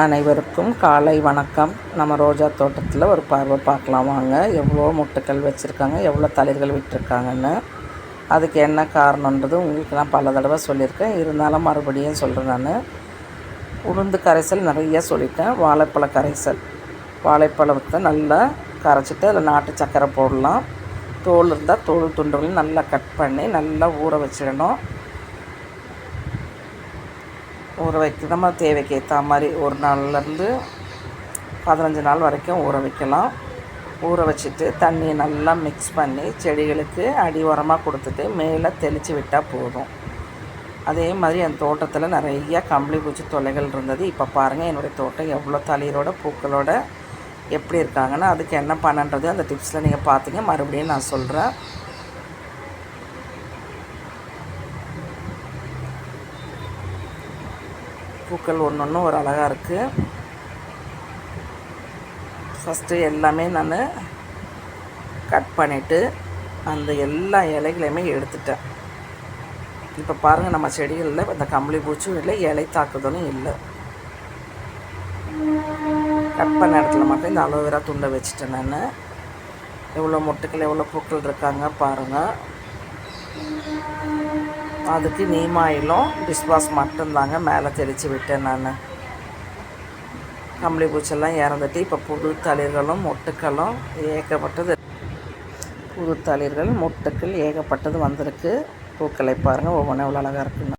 அனைவருக்கும் காலை வணக்கம். நம்ம ரோஜா தோட்டத்தில் ஒரு பார்வை பார்க்கலாம் வாங்க. எவ்வளோ முட்டுக்கள் வச்சுருக்காங்க எவ்வளோ தளிர்கள் விட்டுருக்காங்கன்னு. அதுக்கு என்ன காரணன்றது உங்களுக்கு நான் பல தடவை சொல்லியிருக்கேன். இருந்தாலும் மறுபடியும் சொல்கிறேன் நான். உளுந்து கரைசல் நிறைய சொல்லிட்டேன். வாழைப்பழ கரைசல். வாழைப்பழத்தை நல்லா கரைச்சிட்டு அதில் நாட்டு சக்கரை போடலாம். தோல் இருந்தால் தோல் துண்டுகளையும் நல்லா கட் பண்ணி நல்லா ஊற வச்சிடணும். ஊற வைக்க நம்ம தேவைக்கு ஏற்ற மாதிரி ஒரு நாள்லேருந்து பதினஞ்சு நாள் வரைக்கும் ஊற வைக்கலாம். ஊற வச்சுட்டு தண்ணியை நல்லா மிக்ஸ் பண்ணி செடிகளுக்கு அடி உரமாக கொடுத்துட்டு மேலே தெளித்து விட்டால் போதும். அதே மாதிரி என் தோட்டத்தில் நிறைய கம்பளி பூச்சி தொல்லைகள் இருந்தது. இப்போ பாருங்கள் என்னுடைய தோட்டம் எவ்வளோ தளிரோட பூக்களோட எப்படி இருக்காங்கன்னா அதுக்கு என்ன பண்ணன்றது அந்த டிப்ஸில் நீங்கள் பார்த்தீங்க மறுபடியும் நான் சொல்கிறேன் பூக்கள் ஒன்று ஒன்று ஒரு அழகாக இருக்குது ஃபஸ்ட்டு எல்லாமே நான் கட் பண்ணிவிட்டு அந்த எல்லா இலைகளையுமே எடுத்துட்டேன். இப்போ பாருங்கள் நம்ம செடிகளில் இந்த கம்பளி பூச்சும் இல்லை இலை தாக்குதலும் இல்லை. கட் பண்ண இடத்துல மட்டும் இந்த அலோவேரா துண்டை வச்சுட்டேன் நான். எவ்வளோ மொட்டுக்கள் எவ்வளோ பூக்கள் இருக்காங்க பாருங்கள் அதுக்கு நீமாயிலும் வாஷ் மட்டும்தாங்க மேலே தெளித்து விட்டேன் நான். கம்பளி பூச்செல்லாம் இறந்துட்டு இப்போ புது தளிர்களும் மொட்டுக்களும் ஏகப்பட்டது. புது தளிர்கள் மொட்டுக்கள் ஏகப்பட்டது வந்திருக்கு. பூக்களை பாருங்கள் ஒவ்வொன்றும் எவ்வளோ அழகாக இருக்குன்னு.